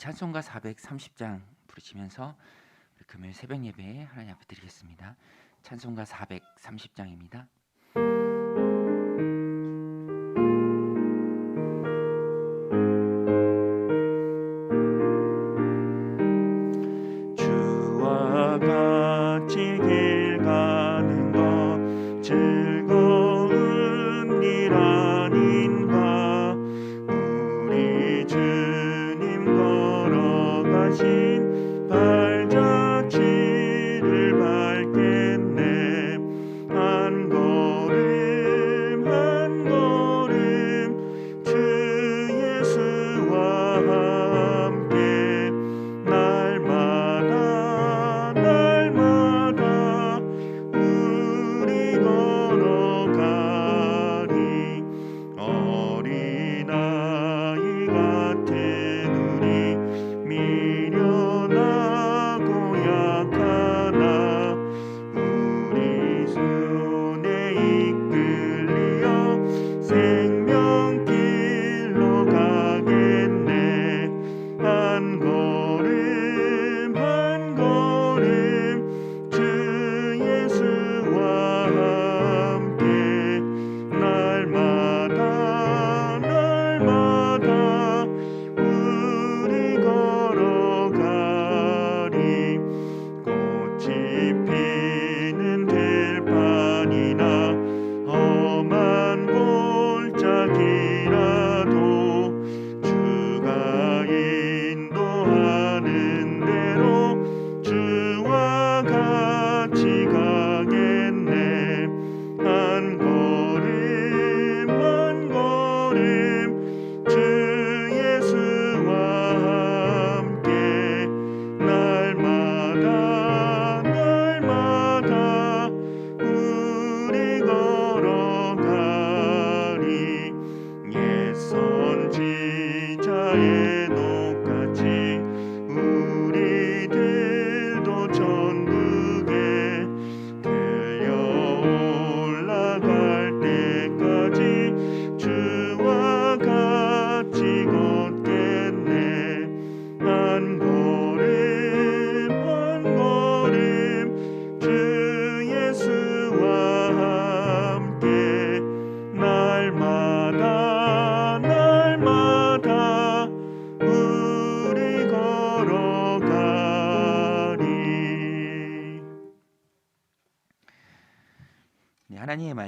찬송가 430장 부르시면서 금요일 새벽 예배에 하나님 앞에 드리겠습니다. 찬송가 430장입니다.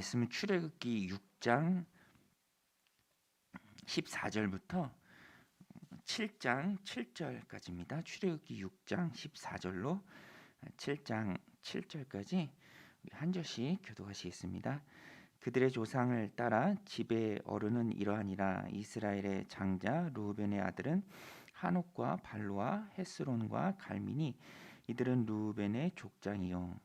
말씀은 출애굽기 6장 14절부터 7장 7절까지입니다. 출애굽기 6장 14절로 7장 7절까지 한 절씩 교도하시겠습니다. 그들의 조상을 따라 집의 어른은 이러하니라 이스라엘의 장자 루벤의 아들은 한옥과 발로와 헤스론과 갈미니 이들은 루벤의 족장이요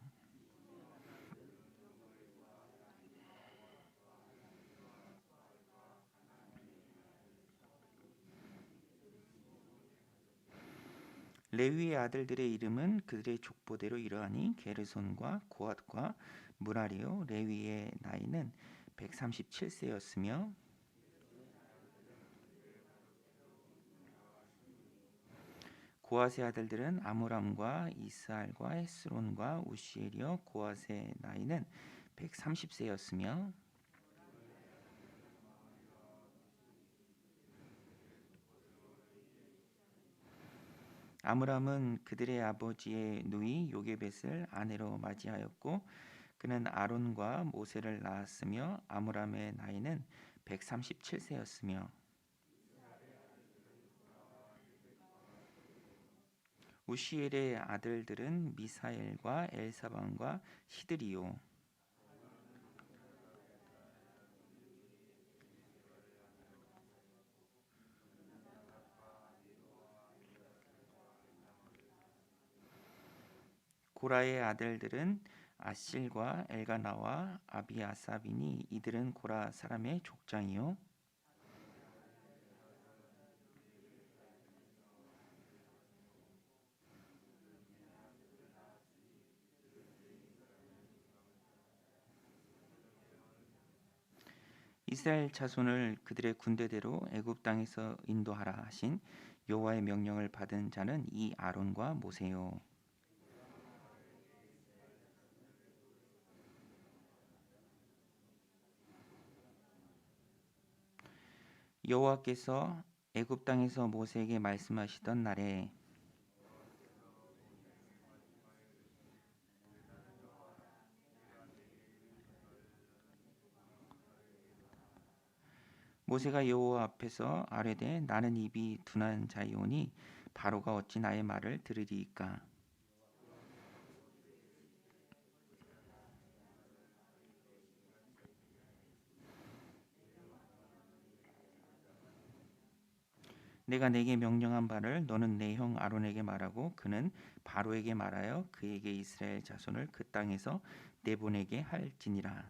레위의 아들들의 이름은 그들의 족보대로 이러하니 게르손과 고앗과 무라리요 레위의 나이는 137세였으며 고앗의 아들들은 아므람과 이스알과 헤스론과 우시엘이요 고앗의 나이는 130세였으며 아므람은 그들의 아버지의 누이 요게벳을 아내로 맞이하였고 그는 아론과 모세를 낳았으며 아므람의 나이는 137세였으며 우시엘의 아들들은 미사엘과 엘사반과 시드리요 고라의 아들들은 아실과 엘가나와 아비아사비니 이들은 고라 사람의 족장이요 이스라엘 자손을 그들의 군대대로 애굽 땅에서 인도하라 하신 여호와의 명령을 받은 자는 이 아론과 모세요. 여호와께서 애굽 땅에서 모세에게 말씀하시던 날에 모세가 여호와 앞에서 아뢰되 나는 입이 둔한 자이오니 바로가 어찌 나의 말을 들으리이까 내가 내게 명령한 바를 너는 내 형 아론에게 말하고 그는 바로에게 말하여 그에게 이스라엘 자손을 그 땅에서 내보내게 할지니라.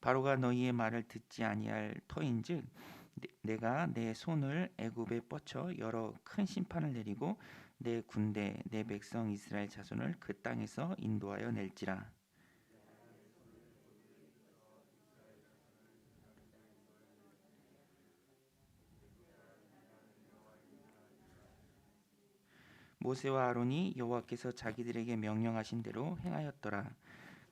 바로가 너희의 말을 듣지 아니할 터인즉 내- 내가 내 손을 애굽에 뻗쳐 여러 큰 심판을 내리고 내 군대 내 백성 이스라엘 자손을 그 땅에서 인도하여 낼지라 모세와 아론이 여호와께서 자기들에게 명령하신 대로 행하였더라.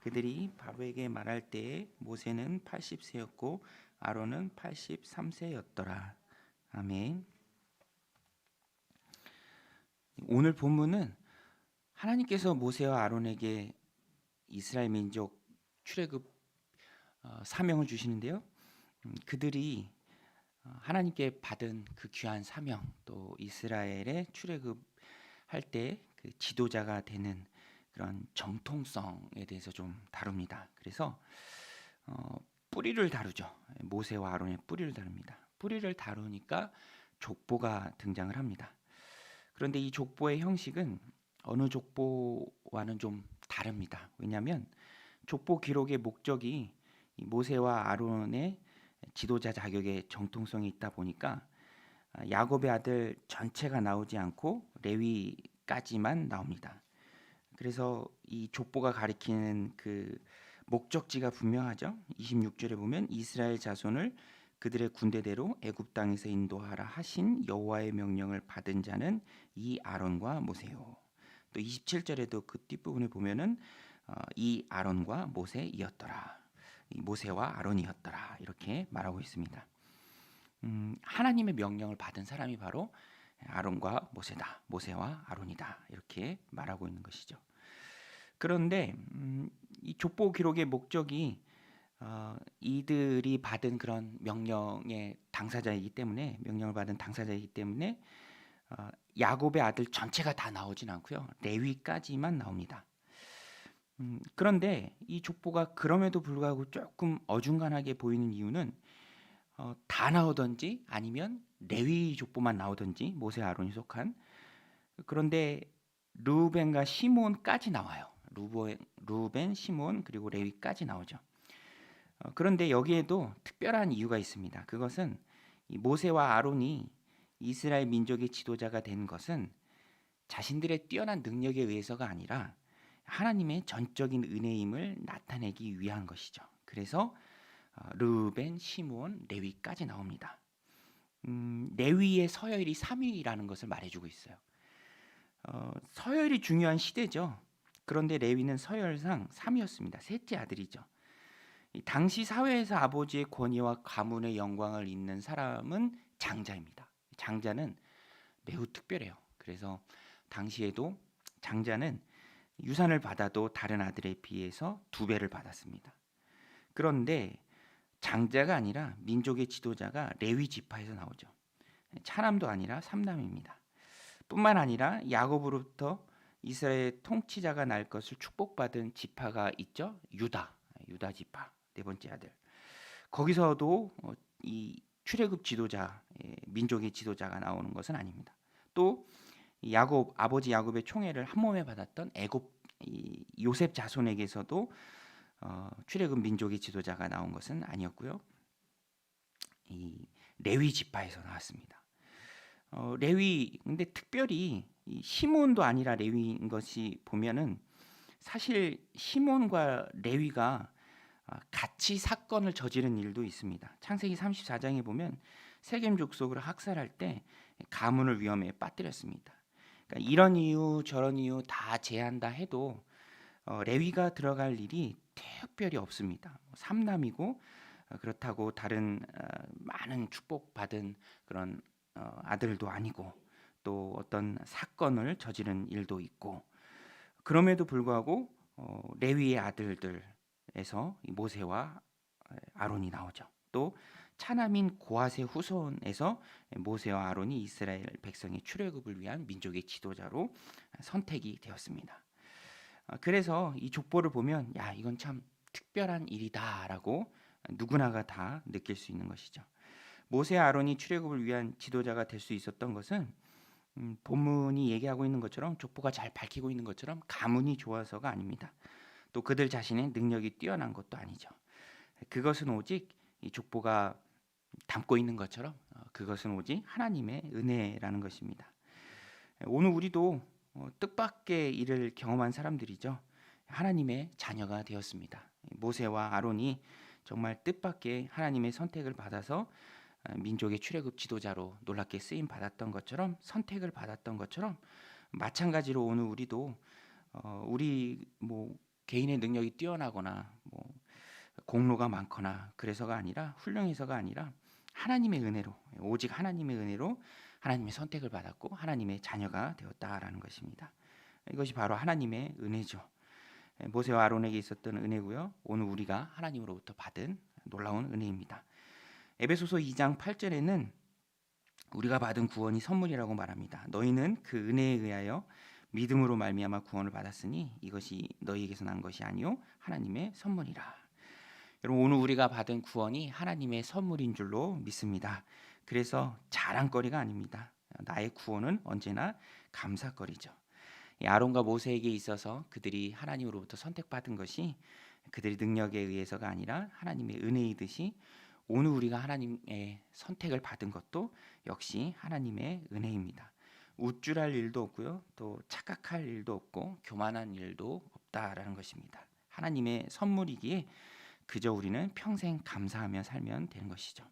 그들이 바로에게 말할 때에 모세는 80세였고 아론은 83세였더라. 아멘. 오늘 본문은 하나님께서 모세와 아론에게 이스라엘 민족 출애굽 어, 사명을 주시는데요. 음, 그들이 어, 하나님께 받은 그 귀한 사명 또 이스라엘의 출애굽 할 때 그 지도자가 되는 그런 정통성에 대해서 좀 다룹니다. 그래서 어, 뿌리를 다루죠. 모세와 아론의 뿌리를 다룹니다. 뿌리를 다루니까 족보가 등장을 합니다. 그런데 이 족보의 형식은 어느 족보와는 좀 다릅니다. 왜냐하면 족보 기록의 목적이 이 모세와 아론의 지도자 자격의 정통성이 있다 보니까 아, 야곱의 아들 전체가 나오지 않고 레위까지만 나옵니다. 그래서 이 족보가 가리키는 그 목적지가 분명하죠. 26절에 보면 이스라엘 자손을 그들의 군대대로 애굽 땅에서 인도하라 하신 여호와의 명령을 받은 자는 이 아론과 모세요. 또 27절에도 그 뒷부분에 보면은 어, 이 아론과 모세이었더라. 이 모세와 아론이었더라. 이렇게 말하고 있습니다. 음, 하나님의 명령을 받은 사람이 바로 아론과 모세다. 모세와 아론이다. 이렇게 말하고 있는 것이죠. 그런데 음, 이 족보 기록의 목적이 어, 이들이 받은 그런 명령의 당사자이기 때문에 명령을 받은 당사자이기 때문에 어, 야곱의 아들 전체가 다 나오진 않고요. 레위까지만 나옵니다. 음, 그런데 이 족보가 그럼에도 불구하고 조금 어중간하게 보이는 이유는 어, 다 나오든지 아니면 레위 족보만 나오든지 모세 아론이 속한 그런데 루벤과 시몬까지 나와요. 루벤, 루벤, 시몬 그리고 레위까지 나오죠. 어, 그런데 여기에도 특별한 이유가 있습니다. 그것은 이 모세와 아론이 이스라엘 민족의 지도자가 된 것은 자신들의 뛰어난 능력에 의해서가 아니라 하나님의 전적인 은혜임을 나타내기 위한 것이죠. 그래서 어, 르벤, 시몬, 레위까지 나옵니다. 음, 레위의 서열이 3위라는 것을 말해주고 있어요. 어, 서열이 중요한 시대죠. 그런데 레위는 서열상 3위였습니다. 셋째 아들이죠. 이 당시 사회에서 아버지의 권위와 가문의 영광을 잇는 사람은 장자입니다. 장자는 매우 특별해요. 그래서 당시에도 장자는 유산을 받아도 다른 아들에 비해서 두 배를 받았습니다. 그런데 장자가 아니라 민족의 지도자가 레위 지파에서 나오죠. 차남도 아니라 삼남입니다. 뿐만 아니라 야곱으로부터 이스라엘 통치자가 날 것을 축복받은 지파가 있죠. 유다, 유다 지파 네 번째 아들. 거기서도 어, 이 출애굽 지도자, 예, 민족의 지도자가 나오는 것은 아닙니다. 또 야곱 아버지 야곱의 총애를 한 몸에 받았던 애굽 이 요셉 자손에게서도 어, 출애굽 민족의 지도자가 나온 것은 아니었고요. 이 레위 지파에서 나왔습니다. 어, 레위 근데 특별히 이 시몬도 아니라 레위인 것이 보면은 사실 시몬과 레위가 아, 같이 사건을 저지른 일도 있습니다. 창세기 34장에 보면 세겜 족속을 학살할 때 가문을 위험에 빠뜨렸습니다. 그러니까 이런 이유 저런 이유 다 제한다 해도 어, 레위가 들어갈 일이 특별히 없습니다. 뭐 삼남이고 어, 그렇다고 다른 어, 많은 축복받은 그런 어, 아들도 아니고 또 어떤 사건을 저지른 일도 있고 그럼에도 불구하고 어, 레위의 아들들에서 이 모세와 아론이 나오죠. 또 차남인 고아세 후손에서 모세와 아론이 이스라엘 백성의 출애굽을 위한 민족의 지도자로 선택이 되었습니다. 어, 그래서 이 족보를 보면 야 이건 참 특별한 일이다라고 누구나가 다 느낄 수 있는 것이죠. 모세 아론이 출애굽을 위한 지도자가 될 수 있었던 것은 음, 본문이 얘기하고 있는 것처럼 족보가 잘 밝히고 있는 것처럼 가문이 좋아서가 아닙니다. 또 그들 자신의 능력이 뛰어난 것도 아니죠. 그것은 오직 이 족보가 담고 있는 것처럼 어, 그것은 오직 하나님의 은혜라는 것입니다. 오늘 우리도 어, 뜻밖의 일을 경험한 사람들이죠. 하나님의 자녀가 되었습니다. 모세와 아론이 정말 뜻밖의 하나님의 선택을 받아서 어, 민족의 출애굽 지도자로 놀랍게 쓰임 받았던 것처럼 선택을 받았던 것처럼 마찬가지로 오늘 우리도 어, 우리 뭐 개인의 능력이 뛰어나거나 뭐 공로가 많거나 그래서가 아니라 훌륭해서가 아니라 하나님의 은혜로 오직 하나님의 은혜로 하나님의 선택을 받았고 하나님의 자녀가 되었다라는 것입니다. 이것이 바로 하나님의 은혜죠. 모세와 아론에게 있었던 은혜고요. 오늘 우리가 하나님으로부터 받은 놀라운 은혜입니다. 에베소서 2장 8절에는 우리가 받은 구원이 선물이라고 말합니다. 너희는 그 은혜에 의하여 믿음으로 말미암아 구원을 받았으니 이것이 너희에게서 난 것이 아니요 하나님의 선물이라. 여러분 오늘 우리가 받은 구원이 하나님의 선물인 줄로 믿습니다. 그래서 자랑거리가 아닙니다. 나의 구원은 언제나 감사거리죠. 아론과 모세에게 있어서 그들이 하나님으로부터 선택받은 것이 그들의 능력에 의해서가 아니라 하나님의 은혜이듯이 오늘 우리가 하나님의 선택을 받은 것도 역시 하나님의 은혜입니다. 우쭐할 일도 없고요. 또 착각할 일도 없고 교만한 일도 없다라는 것입니다. 하나님의 선물이기에 그저 우리는 평생 감사하며 살면 되는 것이죠.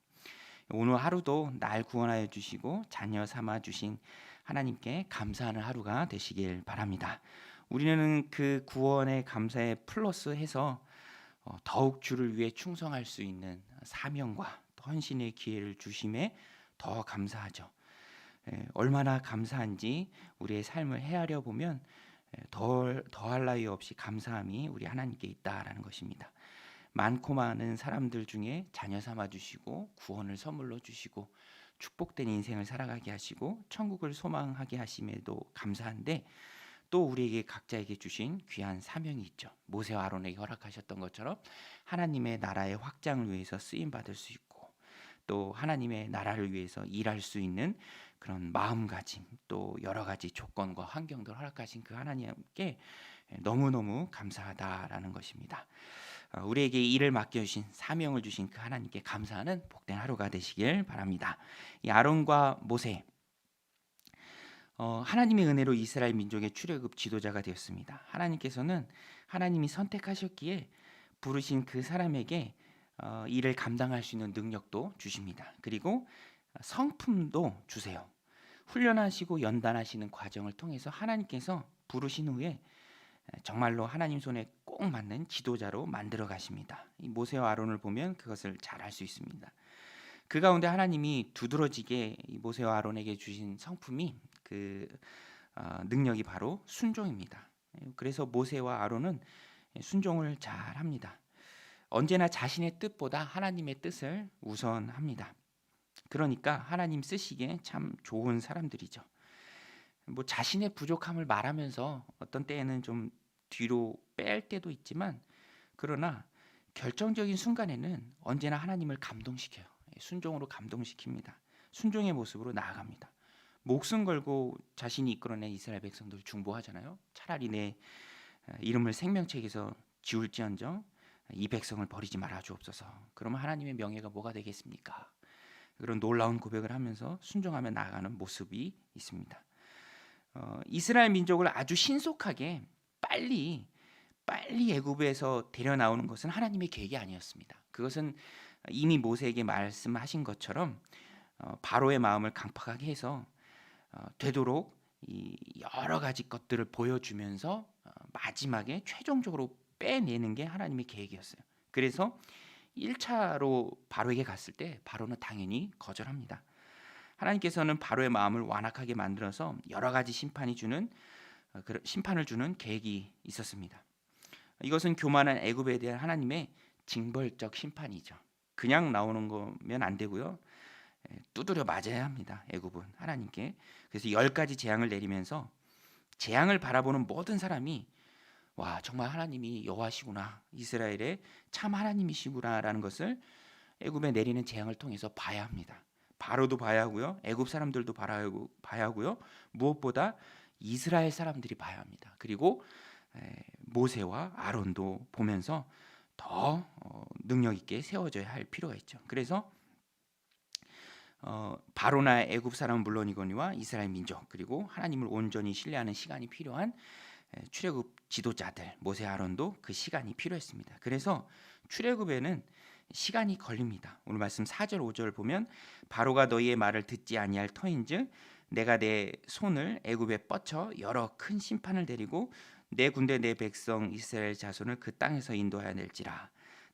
오늘 하루도 날 구원하여 주시고 자녀 삼아 주신 하나님께 감사하는 하루가 되시길 바랍니다. 우리는 그 구원의 감사에 플러스해서 어, 더욱 주를 위해 충성할 수 있는 사명과 헌신의 기회를 주심에 더 감사하죠. 예, 얼마나 감사한지 우리의 삶을 헤아려 보면 더할 나위 없이 감사함이 우리 하나님께 있다라는 것입니다. 많고 많은 사람들 중에 자녀 삼아 주시고 구원을 선물로 주시고 축복된 인생을 살아가게 하시고 천국을 소망하게 하심에도 감사한데 또 우리에게 각자에게 주신 귀한 사명이 있죠. 모세와 아론에게 허락하셨던 것처럼 하나님의 나라의 확장을 위해서 쓰임 받을 수 있고 또 하나님의 나라를 위해서 일할 수 있는 그런 마음가짐 또 여러 가지 조건과 환경들 허락하신 그 하나님께 너무너무 감사하다라는 것입니다. 어, 우리에게 일을 맡겨주신 사명을 주신 그 하나님께 감사하는 복된 하루가 되시길 바랍니다. 이 아론과 모세 어, 하나님의 은혜로 이스라엘 민족의 출애굽 지도자가 되었습니다. 하나님께서는 하나님이 선택하셨기에 부르신 그 사람에게 어, 일을 감당할 수 있는 능력도 주십니다. 그리고 성품도 주세요. 훈련하시고 연단하시는 과정을 통해서 하나님께서 부르신 후에 정말로 하나님 손에 꼭 맞는 지도자로 만들어 가십니다. 이 모세와 아론을 보면 그것을 잘 알 수 있습니다. 그 가운데 하나님이 두드러지게 모세와 아론에게 주신 성품이 그 어, 능력이 바로 순종입니다. 그래서 모세와 아론은 순종을 잘 합니다. 언제나 자신의 뜻보다 하나님의 뜻을 우선합니다. 그러니까 하나님 쓰시기에 참 좋은 사람들이죠. 뭐 자신의 부족함을 말하면서 어떤 때에는 좀 뒤로 뺄 때도 있지만 그러나 결정적인 순간에는 언제나 하나님을 감동시켜요. 순종으로 감동시킵니다. 순종의 모습으로 나아갑니다. 목숨 걸고 자신이 이끌어낸 이스라엘 백성들 중보하잖아요. 차라리 내 어, 이름을 생명책에서 지울지언정 이 백성을 버리지 말아 주옵소서. 그러면 하나님의 명예가 뭐가 되겠습니까? 그런 놀라운 고백을 하면서 순종하며 나아가는 모습이 있습니다. 어, 이스라엘 민족을 아주 신속하게 빨리 빨리 애굽에서 데려 나오는 것은 하나님의 계획이 아니었습니다. 그것은 이미 모세에게 말씀하신 것처럼 어, 바로의 마음을 강팍하게 해서 어, 되도록 이 여러 가지 것들을 보여주면서 어, 마지막에 최종적으로 빼내는 게 하나님의 계획이었어요. 그래서 1차로 바로에게 갔을 때 바로는 당연히 거절합니다. 하나님께서는 바로의 마음을 완악하게 만들어서 여러 가지 심판이 주는 심판을 주는 계획이 있었습니다. 이것은 교만한 애굽에 대한 하나님의 징벌적 심판이죠. 그냥 나오는 거면 안 되고요. 에, 두드려 맞아야 합니다. 애굽은 하나님께. 그래서 열 가지 재앙을 내리면서 재앙을 바라보는 모든 사람이 와 정말 하나님이 여호와시구나 이스라엘의 참 하나님이시구나라는 것을 애굽에 내리는 재앙을 통해서 봐야 합니다. 바로도 봐야 하고요. 애굽 사람들도 봐야 하고요. 무엇보다 이스라엘 사람들이 봐야 합니다. 그리고 에, 모세와 아론도 보면서 더 어, 능력 있게 세워져야 할 필요가 있죠. 그래서 어, 바로나 애굽 사람은 물론이거니와 이스라엘 민족 그리고 하나님을 온전히 신뢰하는 시간이 필요한 에, 출애굽 지도자들 모세 아론도 그 시간이 필요했습니다. 그래서 출애굽에는 시간이 걸립니다. 오늘 말씀 4절 5절 보면 바로가 너희의 말을 듣지 아니할 터인즉 내가 내 손을 애굽에 뻗쳐 여러 큰 심판을 내리고 내 군대 내 백성 이스라엘 자손을 그 땅에서 인도하여 낼지라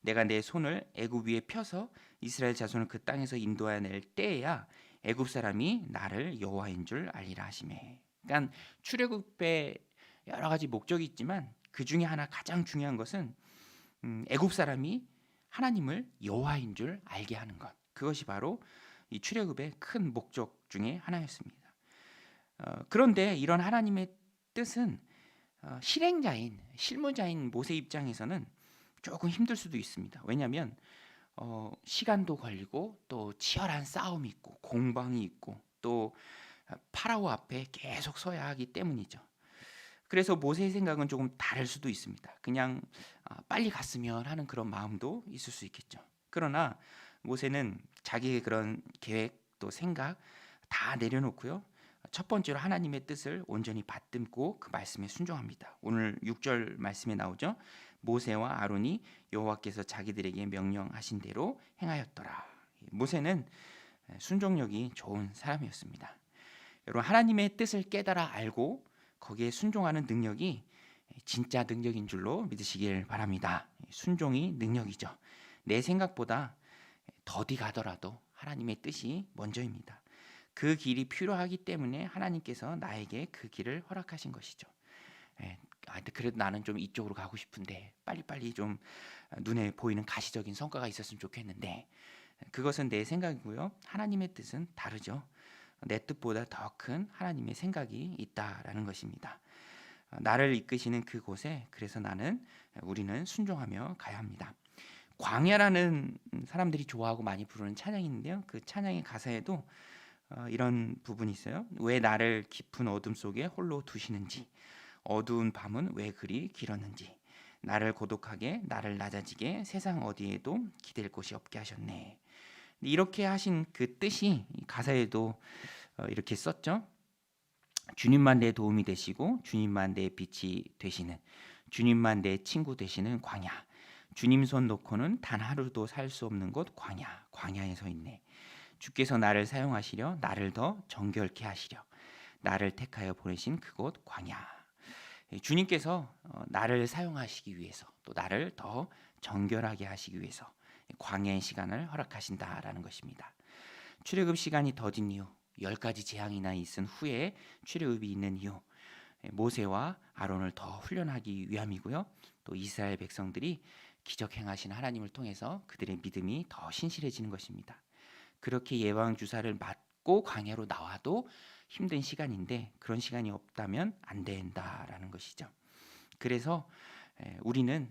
내가 내 손을 애굽 위에 펴서 이스라엘 자손을 그 땅에서 인도하여 낼 때에야 애굽 사람이 나를 여호와인 줄 알리라 하시매. 그러니까 출애굽의 여러 가지 목적이 있지만 그 중에 하나 가장 중요한 것은 음, 애굽 사람이 하나님을 여호와인 줄 알게 하는 것. 그것이 바로 이 출애굽의 큰 목적 중에 하나였습니다. 어, 그런데 이런 하나님의 뜻은 어, 실행자인 실무자인 모세 입장에서는 조금 힘들 수도 있습니다. 왜냐하면 어, 시간도 걸리고 또 치열한 싸움이 있고 공방이 있고 또 파라오 앞에 계속 서야 하기 때문이죠. 그래서 모세의 생각은 조금 다를 수도 있습니다. 그냥 아, 빨리 갔으면 하는 그런 마음도 있을 수 있겠죠. 그러나 모세는 자기의 그런 계획 또 생각 다 내려놓고요. 첫 번째로 하나님의 뜻을 온전히 받듬고 그 말씀에 순종합니다. 오늘 6절 말씀에 나오죠. 모세와 아론이 여호와께서 자기들에게 명령하신 대로 행하였더라. 모세는 순종력이 좋은 사람이었습니다. 여러분 하나님의 뜻을 깨달아 알고 거기에 순종하는 능력이 진짜 능력인 줄로 믿으시길 바랍니다. 순종이 능력이죠. 내 생각보다 더디 가더라도 하나님의 뜻이 먼저입니다. 그 길이 필요하기 때문에 하나님께서 나에게 그 길을 허락하신 것이죠. 예, 아, 그래도 나는 좀 이쪽으로 가고 싶은데 빨리빨리 좀 눈에 보이는 가시적인 성과가 있었으면 좋겠는데 그것은 내 생각이고요. 하나님의 뜻은 다르죠. 내 뜻보다 더 큰 하나님의 생각이 있다라는 것입니다. 나를 이끄시는 그곳에 그래서 나는 우리는 순종하며 가야 합니다. 광야라는 사람들이 좋아하고 많이 부르는 찬양이 있는데요. 그 찬양의 가사에도 어, 이런 부분이 있어요. 왜 나를 깊은 어둠 속에 홀로 두시는지, 어두운 밤은 왜 그리 길었는지, 나를 고독하게, 나를 낮아지게 세상 어디에도 기댈 곳이 없게 하셨네. 이렇게 하신 그 뜻이 가사에도 어, 이렇게 썼죠. 주님만 내 도움이 되시고 주님만 내 빛이 되시는 주님만 내 친구 되시는 광야. 주님 손 놓고는 단 하루도 살 수 없는 곳 광야. 광야에 서 있네. 주께서 나를 사용하시려 나를 더 정결케 하시려 나를 택하여 보내신 그곳 광야. 예, 주님께서 어, 나를 사용하시기 위해서 또 나를 더 정결하게 하시기 위해서 광야의 시간을 허락하신다라는 것입니다. 출애굽 시간이 더딘 이유, 열 가지 재앙이나 있은 후에 출애굽이 있는 이유, 모세와 아론을 더 훈련하기 위함이고요. 또 이스라엘 백성들이 기적 행하신 하나님을 통해서 그들의 믿음이 더 신실해지는 것입니다. 그렇게 예방 주사를 맞고 광야로 나와도 힘든 시간인데 그런 시간이 없다면 안 된다라는 것이죠. 그래서 우리는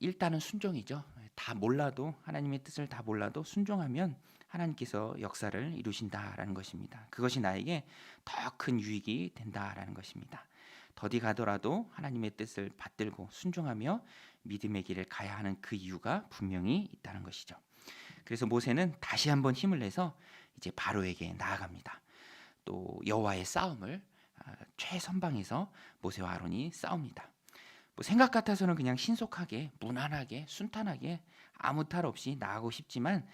일단은 순종이죠. 다 몰라도 하나님의 뜻을 다 몰라도 순종하면 하나님께서 역사를 이루신다라는 것입니다. 그것이 나에게 더 큰 유익이 된다라는 것입니다. 더디 가더라도 하나님의 뜻을 받들고 순종하며 믿음의 길을 가야 하는 그 이유가 분명히 있다는 것이죠. 그래서 모세는 다시 한번 힘을 내서 이제 바로에게 나아갑니다. 또 여호와의 싸움을 아, 최선방에서 모세와 아론이 싸웁니다. 뭐 생각 같아서는 그냥 신속하게 무난하게 순탄하게 아무 탈 없이 나아가고 싶지만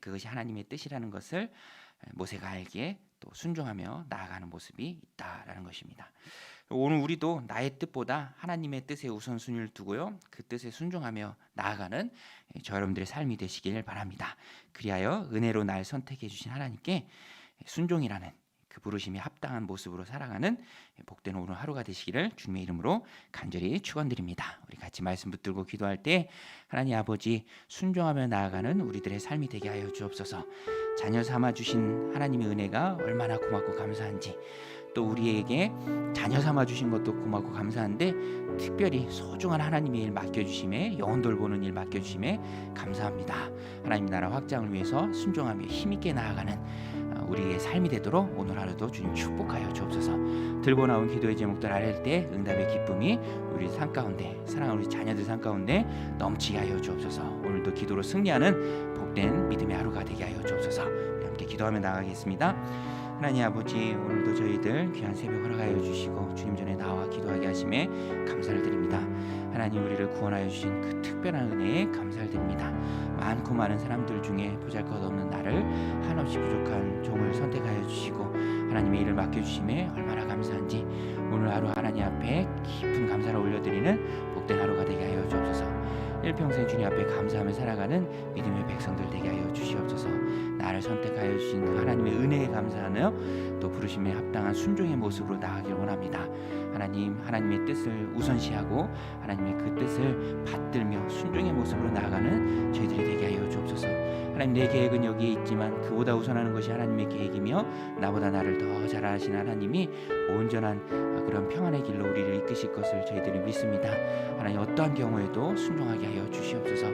그것이 하나님의 뜻이라는 것을 모세가 알기에 또 순종하며 나아가는 모습이 있다라는 것입니다. 오늘 우리도 나의 뜻보다 하나님의 뜻에 우선순위를 두고요. 그 뜻에 순종하며 나아가는 저 여러분들의 삶이 되시길 바랍니다. 그리하여 은혜로 날 선택해 주신 하나님께 순종이라는 그 부르심에 합당한 모습으로 살아가는 복된 오늘 하루가 되시기를 주님의 이름으로 간절히 축원드립니다. 우리 같이 말씀 붙들고 기도할 때 하나님 아버지 순종하며 나아가는 우리들의 삶이 되게 하여 주옵소서. 자녀 삼아 주신 하나님의 은혜가 얼마나 고맙고 감사한지 또 우리에게 자녀 삼아 주신 것도 고맙고 감사한데 특별히 소중한 하나님의 일 맡겨 주심에 영혼 돌보는 일 맡겨 주심에 감사합니다. 하나님 나라 확장을 위해서 순종하며 힘 있게 나아가는 어, 우리의 삶이 되도록 오늘 하루도 주님 축복하여 주옵소서. 들고 나온 기도의 제목들 아랠 때 응답의 기쁨이 우리 삶 가운데 사랑하는 우리 자녀들 삶 가운데 넘치게 하여 주옵소서. 오늘도 기도로 승리하는 복된 믿음의 하루가 되게 하여 주옵소서. 함께 기도하며 나가겠습니다. 하나님 아버지 오늘도 저희들 귀한 새벽 허락하여 주시고 주님 전에 나와 기도하게 하심에 감사를 드립니다. 하나님 우리를 구원하여 주신 그 특별한 은혜에 감사를 드립니다. 많고 많은 사람들 중에 보잘것없는 나를 한없이 부족한 종을 선택하여 주시고 하나님의 일을 맡겨 주심에 얼마나 감사한지 오늘 하루 하나님 앞에 깊은 감사를 올려드리는 복된 하루가 되게 하여 일평생 주님 앞에 감사하며 살아가는 믿음의 백성들 되게 하여 주시옵소서. 나를 선택하여 주신 그 하나님의 은혜에 감사하며 또 부르심에 합당한 순종의 모습으로 나아가길 원합니다. 하나님 하나님의 뜻을 우선시하고 하나님의 그 뜻을 받들며 순종의 모습으로 나아가는 저희들이 되게 하여 주옵소서 하나님 내 계획은 여기에 있지만 그보다 우선하는 것이 하나님의 계획이며 나보다 나를 더 잘 아시는 하나님이 온전한 그런 평안의 길로 우리를 이끄실 것을 저희들이 믿습니다. 하나님 어떠한 경우에도 순종하게 하여 주시옵소서.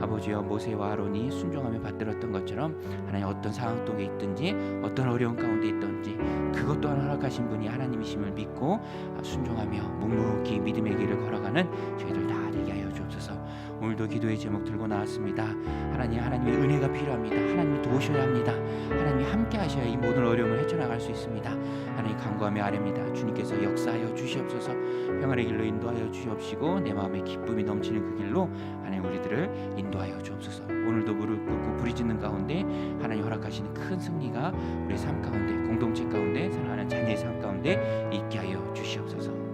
아버지여 모세와 아론이 순종하며 받들었던 것처럼 하나님 어떤 상황 속에 있든지 어떤 어려운 가운데 있든지 그것 또한 허락하신 분이 하나님이심을 믿고 순종하며 묵묵히 믿음의 길을 걸어가는 저희들 오늘도 기도의 제목 들고 나왔습니다. 하나님 하나님의 은혜가 필요합니다. 하나님이 도우셔야 합니다. 하나님이 함께 하셔야 이 모든 어려움을 헤쳐나갈 수 있습니다. 하나님 간구하며 아뢰니다. 주님께서 역사하여 주시옵소서. 평안의 길로 인도하여 주시옵시고 내 마음에 기쁨이 넘치는 그 길로 하나님 우리들을 인도하여 주옵소서. 오늘도 무릎 꿇고 부르짖는 가운데 하나님 허락하시는 큰 승리가 우리 삶 가운데 공동체 가운데 사랑하는 자녀의 삶 가운데 있게 하여 주시옵소서.